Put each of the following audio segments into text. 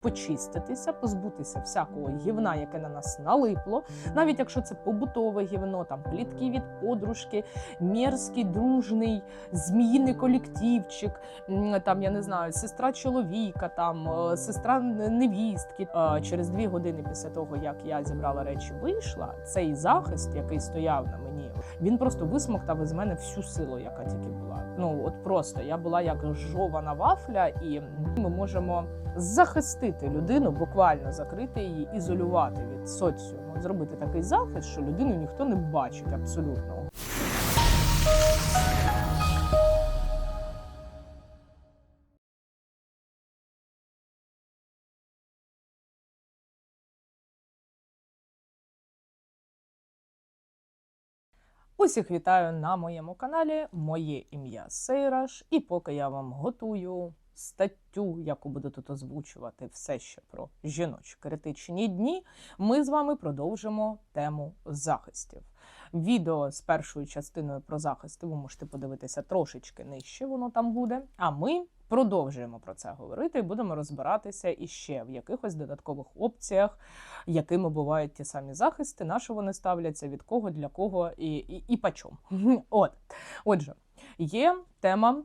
почиститися, позбутися всякого гівна, яке на нас налипло, навіть якщо це побутове гівно, там плітки від подружки, мерзкий, дружний, зміїний колективчик, там я не знаю, сестра чоловіка, там е, сестра невістки. Через дві години після того, як я зібрала речі, вийшла, цей захист, який стояв на мені, він просто висмоктав із мене всю силу, яка тільки була. Ну от просто я була як жована вафля, і ми можемо захистити людину, буквально закрити її, ізолювати від соціуму, зробити такий захист, що людину ніхто не бачить абсолютно. Усіх вітаю на моєму каналі. Моє ім'я Сейраш, і поки я вам готую статтю, яку буду тут озвучувати все ще про жіночі критичні дні, ми з вами продовжимо тему захистів. Відео з першою частиною про захисти ви можете подивитися трошечки нижче, воно там буде. А ми продовжуємо про це говорити і будемо розбиратися іще в якихось додаткових опціях, якими бувають ті самі захисти, на що вони ставляться, від кого, для кого і, і, і по чому. От. Отже, є тема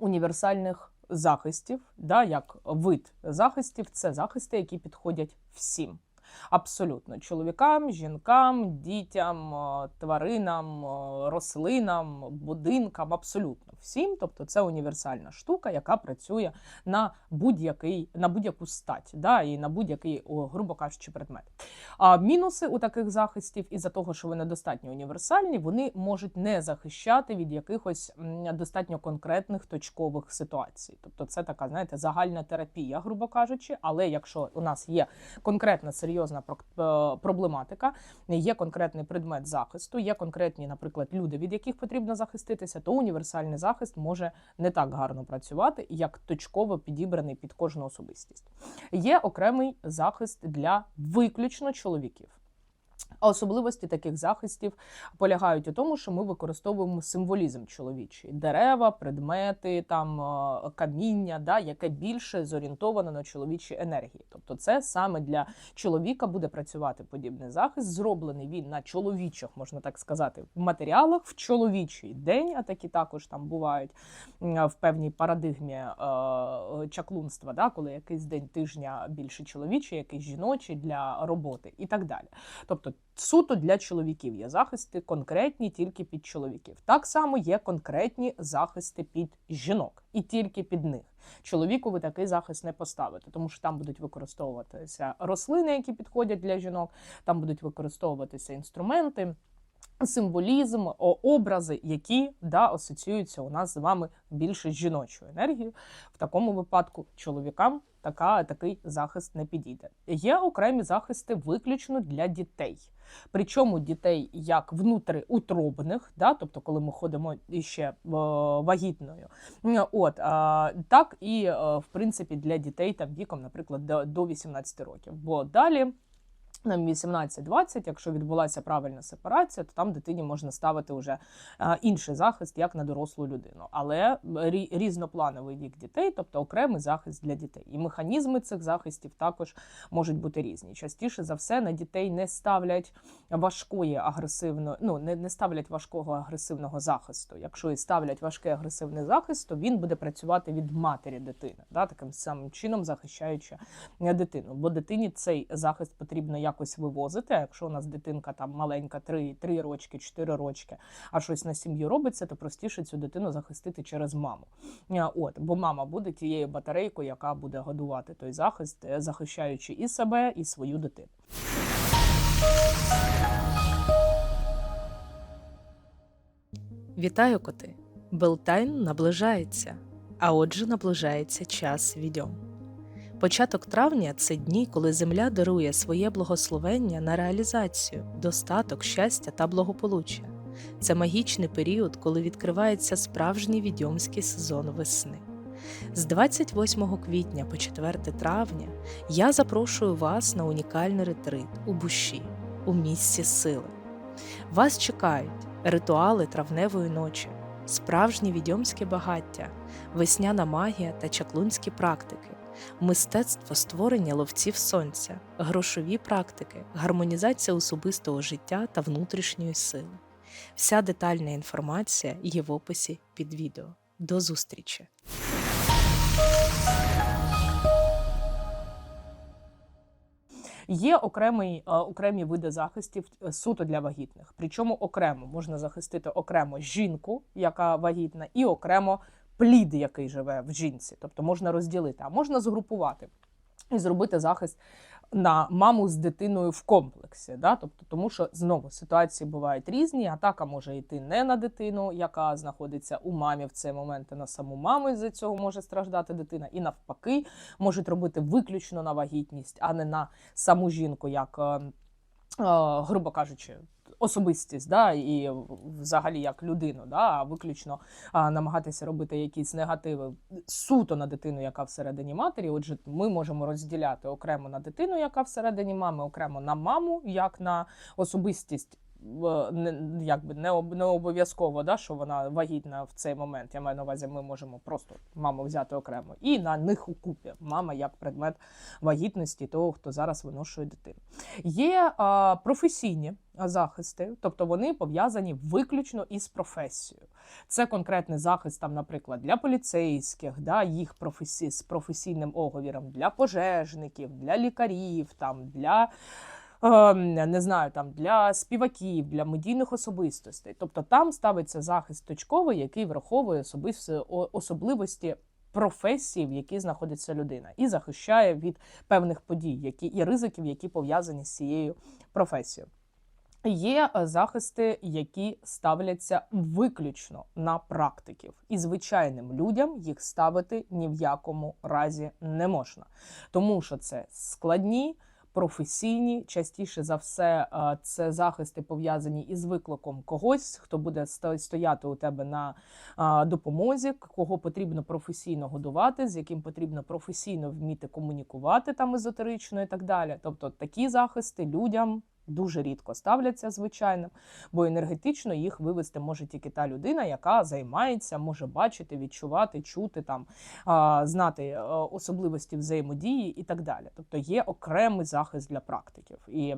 універсальних захистів, да, як вид захистів, це захисти, які підходять всім. Абсолютно чоловікам, жінкам, дітям, е, тваринам, е, рослинам, будинкам, абсолютно всім. Тобто це універсальна штука, яка працює на будь-який на будь-яку стать, да, і на будь-який, грубо кажучи, предмет. А мінуси у таких захистів, із-за того, що вони достатньо універсальні, вони можуть не захищати від якихось достатньо конкретних точкових ситуацій. Тобто, це така, знаєте, загальна терапія, грубо кажучи. Але якщо у нас є конкретна серйозна е, проблематика, є конкретний предмет захисту, є конкретні, наприклад, люди, від яких потрібно захиститися, то універсальний захист може не так гарно працювати, як точково підібраний під кожну особистість. Є окремий захист для виключно чоловіків. А особливості таких захистів полягають у тому, що ми використовуємо символізм чоловічий: дерева, предмети, там е, каміння, да, яке більше зорієнтовано на чоловічі енергії. Тобто, це саме для чоловіка буде працювати подібний захист. Зроблений він на чоловічих, можна так сказати, матеріалах в чоловічий день, а такі також там бувають в певній парадигмі е, чаклунства, да, коли якийсь день тижня більше чоловічий, якийсь жіночий для роботи і так далі. Тобто суто для чоловіків є захисти конкретні тільки під чоловіків. Так само є конкретні захисти під жінок і тільки під них. Чоловіку ви такий захист не поставите, тому що там будуть використовуватися рослини, які підходять для жінок, там будуть використовуватися інструменти. Символізм, образи, які да, асоціюються у нас з вами більше з жіночою енергією. В такому випадку чоловікам така, такий захист не підійде. Є окремі захисти виключно для дітей. Причому дітей як внутриутробних, да, тобто коли ми ходимо іще е, вагітною, от, так і е, в принципі для дітей там віком, наприклад, до 18 років. Бо далі. Нам 18-20, якщо відбулася правильна сепарація, то там дитині можна ставити вже е, інший захист як на дорослу людину. Але різноплановий вік дітей, тобто окремий захист для дітей. І механізми цих захистів також можуть бути різні. Частіше за все на дітей не ставлять важкої агресивної, ну не, не ставлять важкого агресивного захисту. Якщо і ставлять важкий агресивний захист, то він буде працювати від матері дитини, да, таким самим чином захищаючи дитину. Бо дитині цей захист потрібно якось вивозити. А якщо у нас дитинка там маленька, 3, 3 рочки, 4 рочки, а щось на сім'ї робиться, то простіше цю дитину захистити через маму. Е, От, бо мама буде тією батарейкою, яка буде годувати той захист, е, захищаючи і себе, і свою дитину. Вітаю, коти! Белтайн наближається, а отже, наближається час відьом. Початок травня це дні, коли Земля дарує своє благословення на реалізацію, достаток, щастя та благополуччя. Це магічний період, коли відкривається справжній відьомський сезон весни. З 28 квітня по 4 травня я запрошую вас на унікальний ретрит у Буші, у місці сили. Вас чекають ритуали травневої ночі, справжнє відьомське багаття, весняна магія та чаклунські практики, мистецтво створення ловців сонця, грошові практики, гармонізація особистого життя та внутрішньої сили. Вся детальна інформація є в описі під відео. До зустрічі! Є окремий, е, окремі види захистів е, суто для вагітних. Причому окремо можна захистити окремо жінку, яка вагітна, і окремо плід, який живе в жінці. Тобто можна розділити, а можна згрупувати і зробити захист на маму з дитиною в комплексі. Да? Тобто, тому що знову ситуації бувають різні. Атака може йти не на дитину, яка знаходиться у мамі в цей момент, а на саму маму. І з цього може страждати дитина. І навпаки, можуть робити виключно на вагітність, а не на саму жінку, як, е, е, грубо кажучи. Особистість, да, і взагалі як людину, да, а виключно а, намагатися робити якісь негативи суто на дитину, яка всередині матері. Отже, ми можемо розділяти окремо на дитину, яка всередині мами, окремо на маму, як на особистість. Не, якби не, не обов'язково, да, що вона вагітна в цей момент. Я маю на увазі, ми можемо просто маму взяти окремо. І на них у купі мама як предмет вагітності того, хто зараз виношує дитину. Є а, професійні захисти, тобто вони пов'язані виключно із професією. Це конкретний захист, там, наприклад, для поліцейських, да, їх професі... з професійним оговіром, для пожежників, для лікарів, там, для. ем, Не знаю, там для співаків, для медійних особистостей. Тобто там ставиться захист точковий, який враховує особливості професії, в якій знаходиться людина, і захищає від певних подій, які і ризиків, які пов'язані з цією професією. Є е, захисти, які ставляться виключно на практиків, і звичайним людям їх ставити ні в якому разі не можна, тому що це складні. Професійні, частіше за все, е, це захисти пов'язані із викликом когось, хто буде стояти у тебе на допомозі, кого потрібно професійно годувати, з яким потрібно професійно вміти комунікувати там езотерично і так далі. Тобто такі захисти людям дуже рідко ставляться, звичайно, бо енергетично їх вивести може тільки та людина, яка займається, може бачити, відчувати, чути там, знати е, особливості взаємодії і так далі. Тобто є окремий захист для практиків. І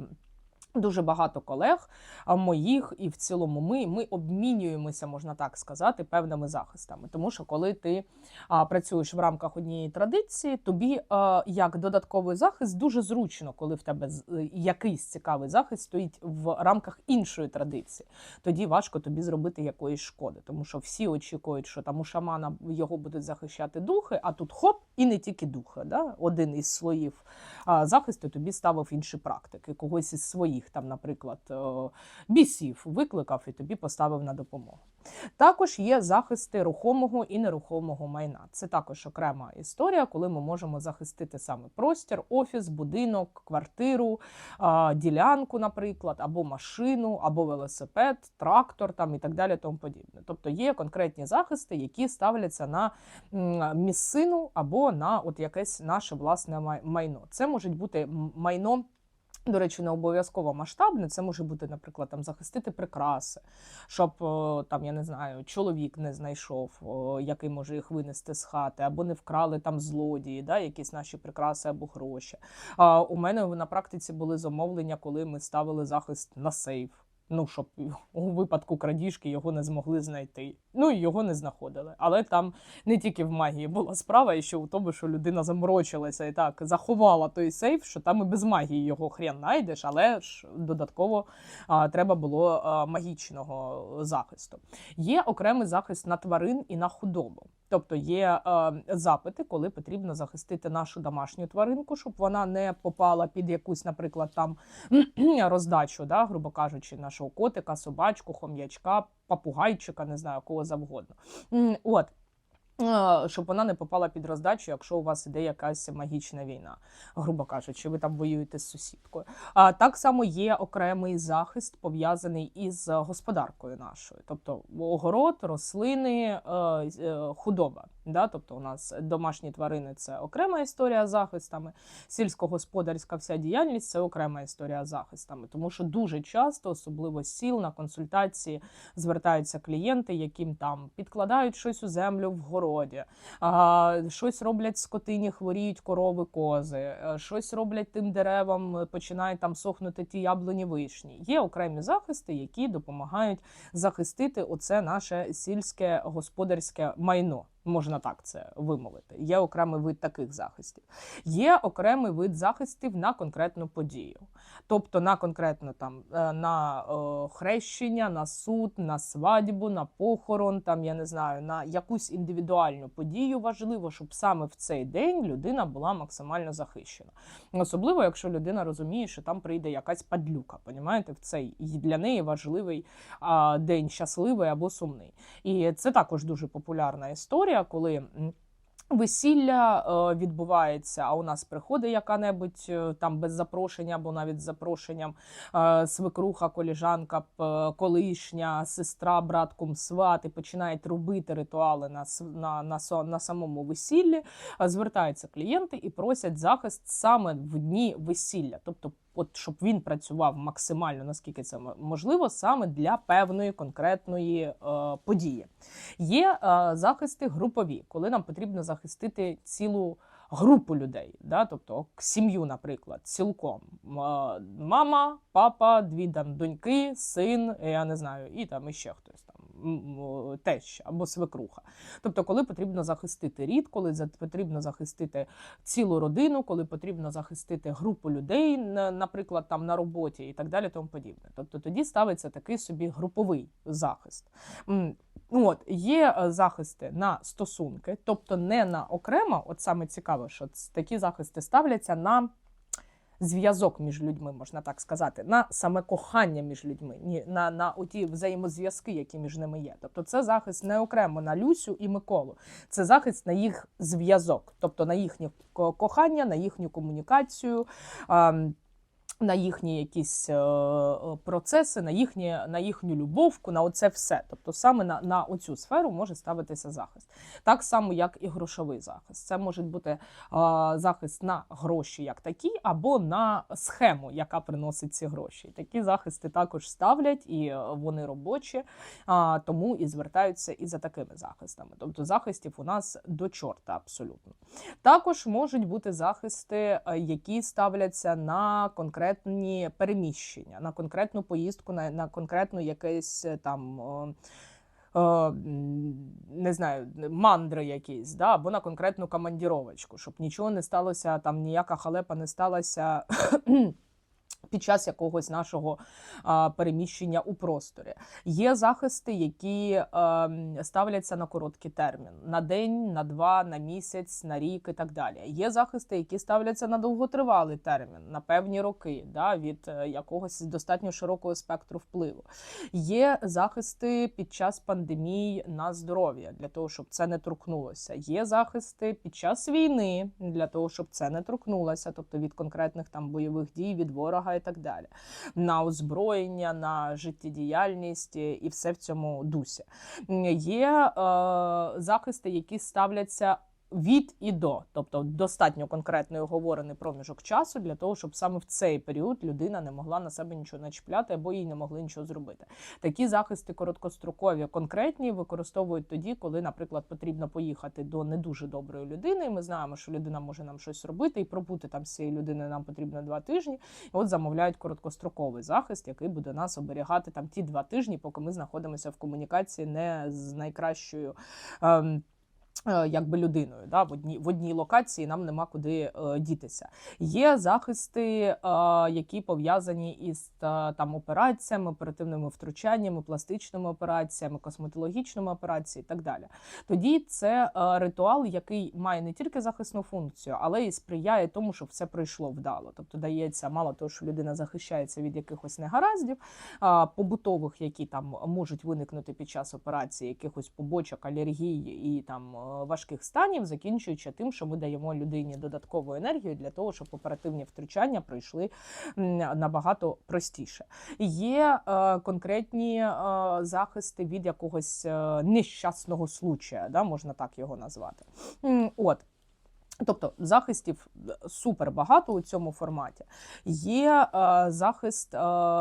Дуже багато колег моїх, і в цілому ми, ми обмінюємося, можна так сказати, певними захистами. Тому що коли ти а, працюєш в рамках однієї традиції, тобі а, як додатковий захист дуже зручно, коли в тебе е, якийсь цікавий захист стоїть в рамках іншої традиції. Тоді важко тобі зробити якоїсь шкоди, тому що всі очікують, що там у шамана його будуть захищати духи, а тут хоп, і не тільки духи. Да? Один із слоїв а, захисту тобі ставив інші практики, когось із своїх, там, наприклад, е, бісів викликав і тобі поставив на допомогу. Також є захисти рухомого і нерухомого майна. Це також окрема історія, коли ми можемо захистити саме простір, офіс, будинок, квартиру, ділянку, наприклад, або машину, або велосипед, трактор там і так далі. Тому подібне. Тобто є конкретні захисти, які ставляться на місцину або на от якесь наше власне майно. Це може бути майно. До речі, не обов'язково масштабне. Це може бути, наприклад, там захистити прикраси, щоб там я не знаю, чоловік не знайшов, який може їх винести з хати, або не вкрали там злодії, да, якісь наші прикраси або гроші. А у мене на практиці були замовлення, коли ми ставили захист на сейф. Ну, щоб у випадку крадіжки його не змогли знайти. Ну і його не знаходили. Але там не тільки в магії була справа, і ще у тому, що людина заморочилася і так заховала той сейф, що там і без магії його хрен знайдеш, але ж додатково а, треба було а, магічного захисту. Є окремий захист на тварин і на худобу. Тобто є е, запити, коли потрібно захистити нашу домашню тваринку, щоб вона не попала під якусь, наприклад, там роздачу, да, грубо кажучи, нашого котика, собачку, хом'ячка, папугайчика, не знаю, кого завгодно. От. Е, Щоб вона не попала під роздачу, якщо у вас іде якась магічна війна, грубо кажучи, ви там воюєте з сусідкою. А так само є окремий захист пов'язаний із господаркою нашою, тобто огород, рослини, е, е, худоба. Да? Тобто, у нас домашні тварини це окрема історія захистами, сільськогосподарська вся діяльність це окрема історія захистами, тому що дуже часто, особливо сіл на консультації, звертаються клієнти, яким там підкладають щось у землю в. Городі, а, щось роблять скотині, хворіють корови, кози, е, щось роблять тим деревам, е, починають там сохнути ті яблуні вишні. Є окремі захисти, які допомагають захистити оце наше сільське господарське майно. Можна так це вимовити. Є окремий вид таких захистів. Є окремий вид захистів на конкретну подію. Тобто на конкретно там е, на е, хрещення, на суд, на свадьбу, на похорон, там я не знаю, на якусь індивідуальну подію важливо, щоб саме в цей день людина була максимально захищена. Особливо, якщо людина розуміє, що там прийде якась падлюка, понімаєте, в цей для неї важливий а, день щасливий або сумний. І це також дуже популярна історія, коли. Весілля е, відбувається, а у нас приходить яка-небудь е, там без запрошення або навіть з запрошенням е, свекруха, коліжанка, колишня, сестра, брат, сват і починають робити ритуали на, на, на, на самому весіллі. Звертаються клієнти і просять захист саме в дні весілля, тобто. От щоб він працював максимально наскільки це можливо, саме для певної конкретної е, події. Є е, захисти групові, коли нам потрібно захистити цілу групу людей, да? тобто сім'ю, наприклад, цілком. Е, Мама, папа, дві там доньки, син, я не знаю, і там іще хтось теща або свекруха. Тобто, коли потрібно захистити рід, коли потрібно захистити цілу родину, коли потрібно захистити групу людей, наприклад, там на роботі і так далі, тому подібне. Тобто тоді ставиться такий собі груповий захист. От є е, захисти на стосунки, тобто не на окремо. От саме цікаво, що такі захисти ставляться на зв'язок між людьми, можна так сказати, на саме кохання між людьми, ні на, на оті взаємозв'язки, які між ними є. Тобто, це захист не окремо на Люсю і Миколу, це захист на їх зв'язок, тобто на їхнє ко- кохання, на їхню комунікацію. На їхні якісь е, е, процеси, на, їхнє, на їхню любовку, на оце все. Тобто саме на, на оцю сферу може ставитися захист. Так само, як і грошовий захист. Це може бути е, захист на гроші як такі, або на схему, яка приносить ці гроші. Такі захисти також ставлять, і вони робочі, тому і звертаються і за такими захистами. Тобто захистів у нас до чорта абсолютно. Також можуть бути захисти, які ставляться на конкретні переміщення, на конкретну поїздку, на, на конкретну якесь е, там. Не знаю, мандри якісь, да, або на конкретну командіровочку, щоб нічого не сталося, там ніяка халепа не сталася під час якогось нашого а, переміщення у просторі. Є захисти, які ем, ставляться на короткий термін: на день, на два, на місяць, на рік і так далі. Є захисти, які ставляться на довготривалий термін, на певні роки, да, від е, якогось достатньо широкого спектру впливу. Є захисти під час пандемії на здоров'я для того, щоб це не торкнулося. Є захисти під час війни для того, щоб це не торкнулося, тобто від конкретних там бойових дій, від ворога так далі, на озброєння, на життєдіяльність і і все в цьому дусі. Є е, захисти, які ставляться. Від і до, тобто достатньо конкретний оговорений проміжок часу для того, щоб саме в цей період людина не могла на себе нічого начіпляти або їй не могли нічого зробити. Такі захисти короткострокові, конкретні використовують тоді, коли, наприклад, потрібно поїхати до не дуже доброї людини. і Ми знаємо, що людина може нам щось робити, і пробути там з цією людиною нам потрібно два тижні. І от замовляють короткостроковий захист, який буде нас оберігати там ті два тижні, поки ми знаходимося в комунікації не з найкращою. Ем, Якби людиною, да, в одній в одній локації нам нема куди е, дітися. Є захисти, е, які пов'язані із та, там операціями, оперативними втручаннями, пластичними операціями, косметологічними операціями і так далі. Тоді це е, ритуал, який має не тільки захисну функцію, але і сприяє тому, щоб все пройшло вдало. Тобто дається мало того, що людина захищається від якихось негараздів, а, побутових, які там можуть виникнути під час операції, якихось побочок, алергій і там е, важких станів, закінчуючи тим, що ми даємо людині додаткову енергію для того, щоб оперативні втручання пройшли набагато простіше. Є е, конкретні е, захисти від якогось е, нещасного случая, да, можна так його назвати. От. Тобто захистів супер багато у цьому форматі. Є е, захист. Е,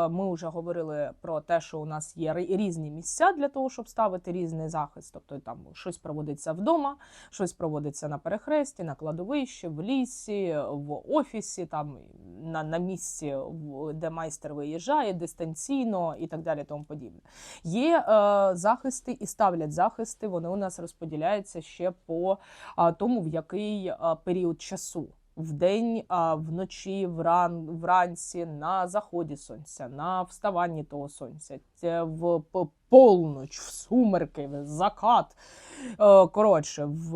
ми вже говорили про те, що у нас є різні місця для того, щоб ставити різний захист. Тобто там щось проводиться вдома, щось проводиться на перехресті, на кладовищі, в лісі, в офісі, там на, на місці, де майстер виїжджає, дистанційно і так далі. Тому подібне. Є е, захисти і ставлять захисти. Вони у нас розподіляються ще по а, тому, в який а, період часу. Вдень, а, вночі, вран, вранці, на заході сонця, на вставанні того сонця, в полноч, в сумерки, в закат. Е, Коротше, в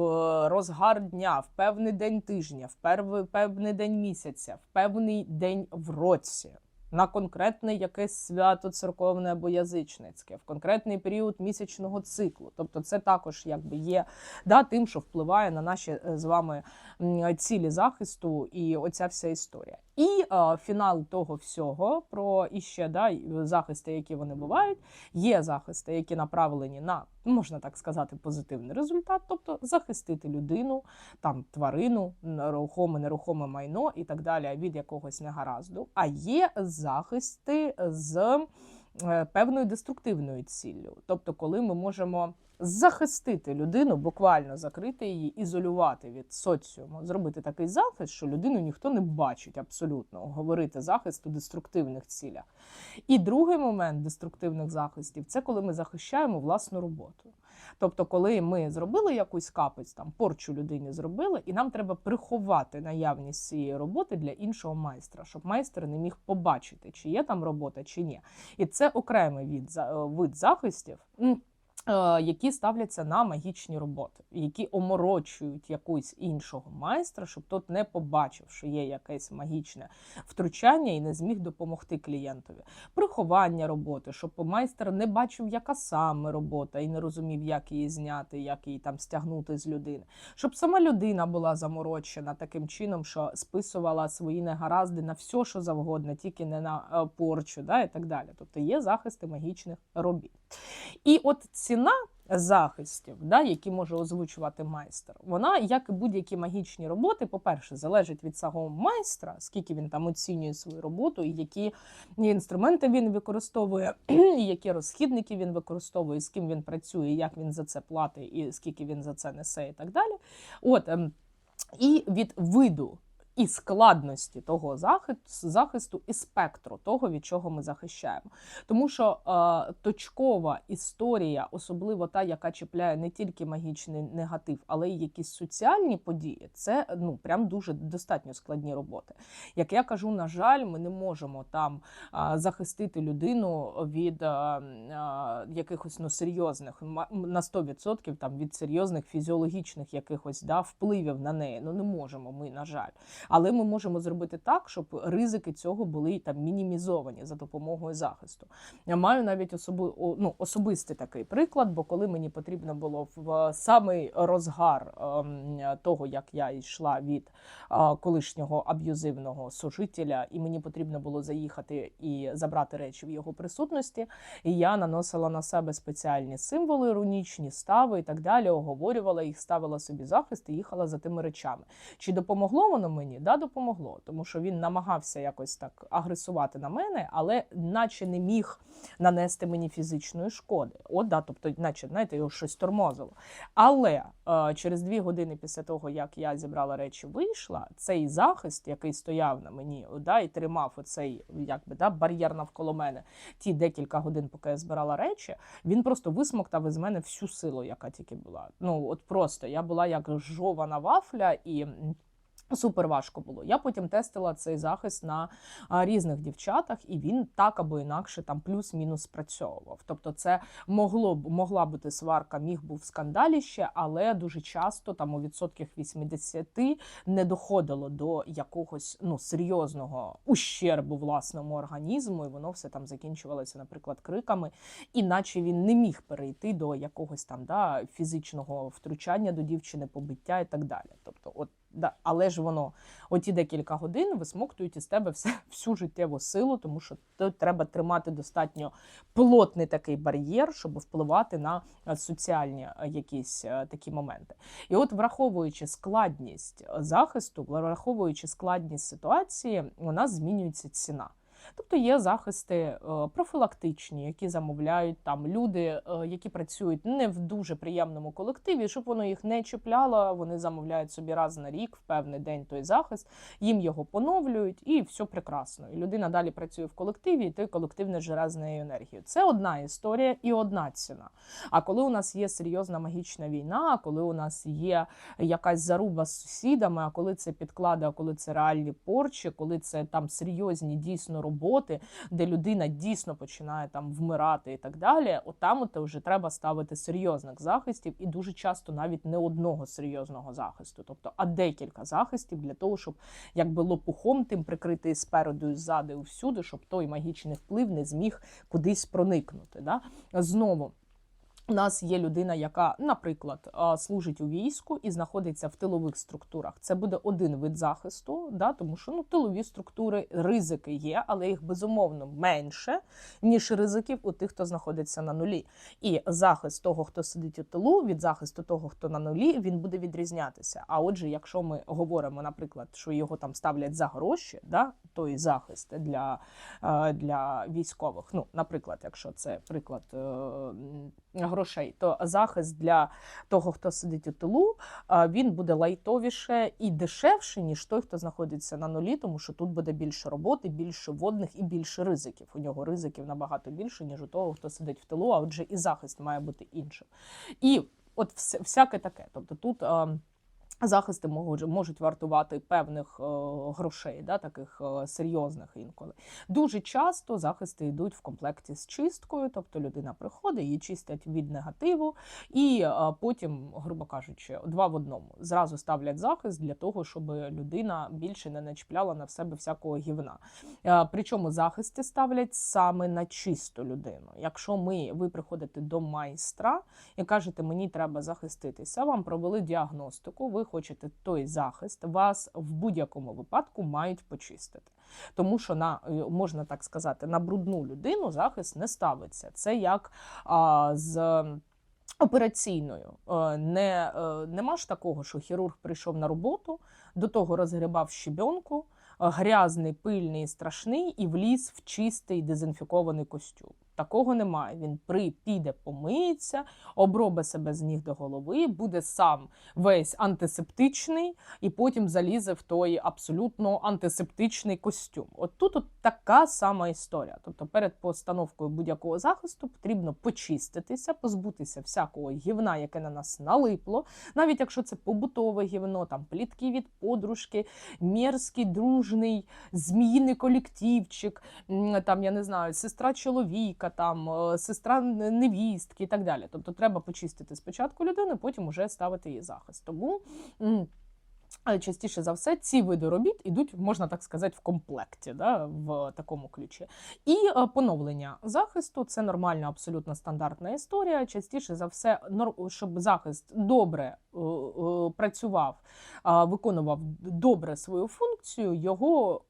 розгар дня, в певний день тижня, в певний день місяця, в певний день в році. На конкретне якесь свято церковне або язичницьке, в конкретний період місячного циклу. Тобто, це також якби є да, тим, що впливає на наші е, з вами цілі захисту, і оця вся історія. І е, фінал того всього про іще да, захисти, які вони бувають. Є захисти, які направлені на можна так сказати, позитивний результат, тобто захистити людину, там тварину, нерухоме, нерухоме майно і так далі від якогось негаразду. А є захисти з е, певною деструктивною ціллю, тобто, коли ми можемо захистити людину, буквально закрити її, ізолювати від соціуму, зробити такий захист, що людину ніхто не бачить абсолютно, говорити захист у деструктивних цілях. І другий момент деструктивних захистів це коли ми захищаємо власну роботу. Тобто, коли ми зробили якусь капець, там порчу людині зробили, і нам треба приховати наявність цієї роботи для іншого майстра, щоб майстер не міг побачити, чи є там робота, чи ні. І це окремий від, вид захистів. Е, Які ставляться на магічні роботи, які оморочують якусь іншого майстра, щоб тот не побачив, що є якесь магічне втручання і не зміг допомогти клієнтові. Приховання роботи, щоб майстер не бачив, яка саме робота, і не розумів, як її зняти, як її там стягнути з людини. Щоб сама людина була заморочена таким чином, що списувала свої негаразди на все, що завгодно, тільки не на е, порчу, да, і так далі. Тобто є захисти магічних робіт. І от ціна захистів, да, які може озвучувати майстер, вона, як і будь-які магічні роботи, по-перше, залежить від самого майстра, скільки він там оцінює свою роботу, і які інструменти він використовує, і які розхідники він використовує, з ким він працює, як він за це платить, і скільки він за це несе, і так далі. От, ем, і від виду. І складності того захисту, і спектру того, від чого ми захищаємо. Тому що е, точкова історія, особливо та, яка чіпляє не тільки магічний негатив, але й якісь соціальні події, це ну прям дуже достатньо складні роботи. Як я кажу, на жаль, ми не можемо там а, захистити людину від а, а, якихось ну, серйозних на 100% там від серйозних фізіологічних якихось да, впливів на неї. Ну не можемо ми, на жаль. Але ми можемо зробити так, щоб ризики цього були там мінімізовані за допомогою захисту. Я маю навіть особи, ну, особистий такий приклад, бо коли мені потрібно було в самий розгар ем, того, як я йшла від колишнього аб'юзивного сожителя, і мені потрібно було заїхати і забрати речі в його присутності. І я наносила на себе спеціальні символи, рунічні стави і так далі, оговорювала їх, ставила собі захист і їхала за тими речами. Чи допомогло воно мені? Да, допомогло, тому що він намагався якось так агресувати на мене, але наче не міг нанести мені фізичної шкоди. От, да, тобто, наче знаєте, його щось тормозило. Але е, через дві години після того, як я зібрала речі, вийшла, цей захист, який стояв на мені, да, і тримав оцей якби да, бар'єр навколо мене, ті декілька годин, поки я збирала речі, він просто висмоктав із мене всю силу, яка тільки була. Ну от просто я була як жована вафля і. Супер важко було. Я потім тестила цей захист на різних дівчатах, і він так або інакше там плюс-мінус спрацьовував. Тобто, це могло б могла бути сварка, міг був скандаліще, але дуже часто, там у відсотках 80, не доходило до якогось ну серйозного ущербу власному організму, і воно все там закінчувалося, наприклад, криками, іначе він не міг перейти до якогось там да фізичного втручання до дівчини, побиття і так далі. Тобто, от Да, але ж воно оті декілька годин висмоктують із тебе все, всю життєву силу, тому що то треба тримати достатньо плотний такий бар'єр, щоб впливати на е, соціальні е, якісь е, такі моменти. І от, враховуючи складність захисту, враховуючи складність ситуації, у нас змінюється ціна. Тобто є захисти е, профілактичні, які замовляють там люди, е, які працюють не в дуже приємному колективі, щоб воно їх не чіпляло. Вони замовляють собі раз на рік в певний день той захист, їм його поновлюють, і все прекрасно. І людина далі працює в колективі, і той колектив не жере з нею енергію. Це одна історія і одна ціна. А коли у нас є серйозна магічна війна, коли у нас є якась заруба з сусідами, а коли це підклади, а коли це реальні порчі, коли це там серйозні дійсно роботи, де людина дійсно починає там вмирати і так далі. Отам от вже треба ставити серйозних захистів, і дуже часто навіть не одного серйозного захисту, тобто а декілька захистів для того, щоб якби лопухом тим прикрити спереду, і ззаду, і всюди, щоб той магічний вплив не зміг кудись проникнути. Да? Знову. У нас є людина, яка, наприклад, служить у війську і знаходиться в тилових структурах. Це буде один вид захисту, да, тому що ну тилові структури ризики є, але їх безумовно менше ніж ризиків у тих, хто знаходиться на нулі. І захист того, хто сидить у тилу, від захисту того, хто на нулі, він буде відрізнятися. А отже, якщо ми говоримо, наприклад, що його там ставлять за гроші, да, той захист для, е, для військових. Ну, наприклад, якщо це приклад е, грошей, то захист для того, хто сидить у тилу, він буде лайтовіше і дешевше, ніж той, хто знаходиться на нулі, тому що тут буде більше роботи, більше водних і більше ризиків. У нього ризиків набагато більше, ніж у того, хто сидить в тилу, а отже, і захист має бути іншим. І от вся- всяке таке. Тобто тут. Захисти можуть, можуть вартувати певних е, грошей, да, таких е, серйозних інколи. Дуже часто захисти йдуть в комплекті з чисткою, тобто людина приходить, її чистять від негативу, і е, потім, грубо кажучи, два в одному зразу ставлять захист для того, щоб людина більше не начіпляла на себе всякого гівна. Причому захисти ставлять саме на чисту людину. Якщо ми ви приходите до майстра і кажете, мені треба захиститися, вам провели діагностику, ви хочете той захист, вас в будь-якому випадку мають почистити. Тому що на е, можна так сказати, на брудну людину захист не ставиться. Це як а, з. Операційною Е, не, е, нема ж такого, що хірург прийшов на роботу, до того розгрібав щебенку, грязний, пильний, страшний, і вліз в чистий дезінфікований костюм. Такого немає. Він при піде, помиється, обробе себе з ніг до голови, буде сам весь антисептичний, і потім залізе в той абсолютно антисептичний костюм. От тут от така сама історія. Тобто, перед постановкою будь-якого захисту потрібно почиститися, позбутися всякого гівна, яке на нас налипло, навіть якщо це побутове гівно, там плітки від подружки, мерзкий, дружний, зміїний колективчик, там я не знаю, сестра чоловіка, там е, сестра невістки і так далі. Тобто треба почистити спочатку людину, потім уже ставити її захист. Тому. М, е, Частіше за все, ці види робіт ідуть, можна так сказати, в комплекті, да, в такому ключі. І е, поновлення захисту це нормальна, абсолютно стандартна історія. Частіше за все, нор- щоб захист добре е, е, працював, виконував добре свою функцію, його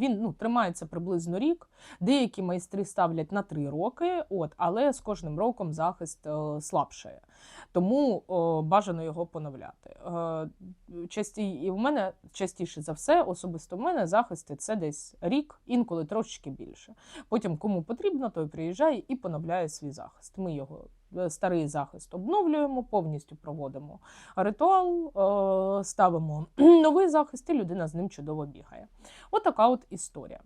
він ну, тримається приблизно рік. Деякі майстри ставлять на три роки, от, але з кожним роком захист слабшає. Тому е, бажано його поновляти. Е, часті, і в мене частіше за все, особисто в мене захисти це десь рік, інколи трошечки більше. Потім, кому потрібно, той приїжджає і поновляє свій захист. Ми його е, старий захист обновлюємо, повністю проводимо ритуал, е, ставимо новий захист, і людина з ним чудово бігає. Отака от історія.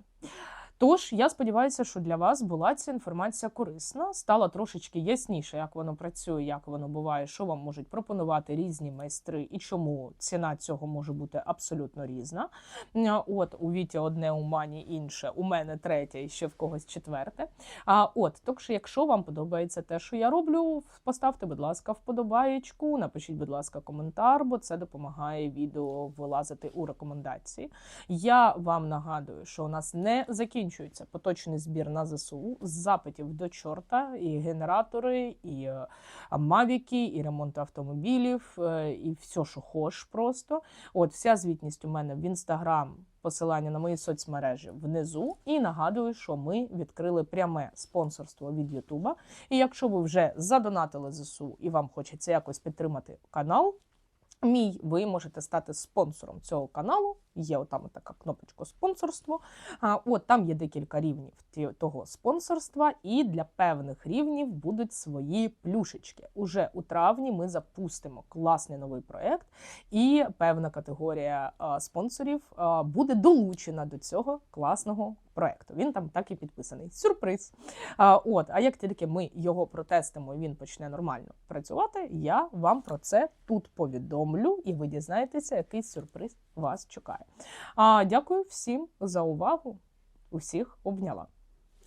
Тож я сподіваюся, що для вас була ця інформація корисна, стало трошечки ясніше, як воно працює, як воно буває, що вам можуть пропонувати різні майстри і чому ціна цього може бути абсолютно різна. От у Віті одне у мані інше, у мене третє і ще в когось четверте. А от, що, якщо вам подобається те, що я роблю, поставте, будь ласка, вподобаєчку, напишіть, будь ласка, коментар, бо це допомагає відео вилазити у рекомендації. Я вам нагадую, що у нас не закінчується закінчується поточний збір на ЗСУ з запитів до чорта, і генератори, і е, мавіки, і ремонт автомобілів, е, і все, що хош просто. От вся звітність у мене в інстаграм, посилання на мої соцмережі внизу. І нагадую, що ми відкрили пряме спонсорство від Ютуба. І якщо ви вже задонатили ЗСУ і вам хочеться якось підтримати канал. Мій, ви можете стати спонсором цього каналу. Є отам така кнопочка спонсорство. А, от там є декілька рівнів того спонсорства, і для певних рівнів будуть свої плюшечки. Уже у травні ми запустимо класний новий проект, і певна категорія а, спонсорів а, буде долучена до цього класного проекту. Він там так і підписаний. Сюрприз. А, от, а як тільки ми його протестимо і він почне нормально працювати, я вам про це тут повідомлю, і ви дізнаєтеся, який сюрприз вас чекає. А, дякую всім за увагу. Усіх обняла.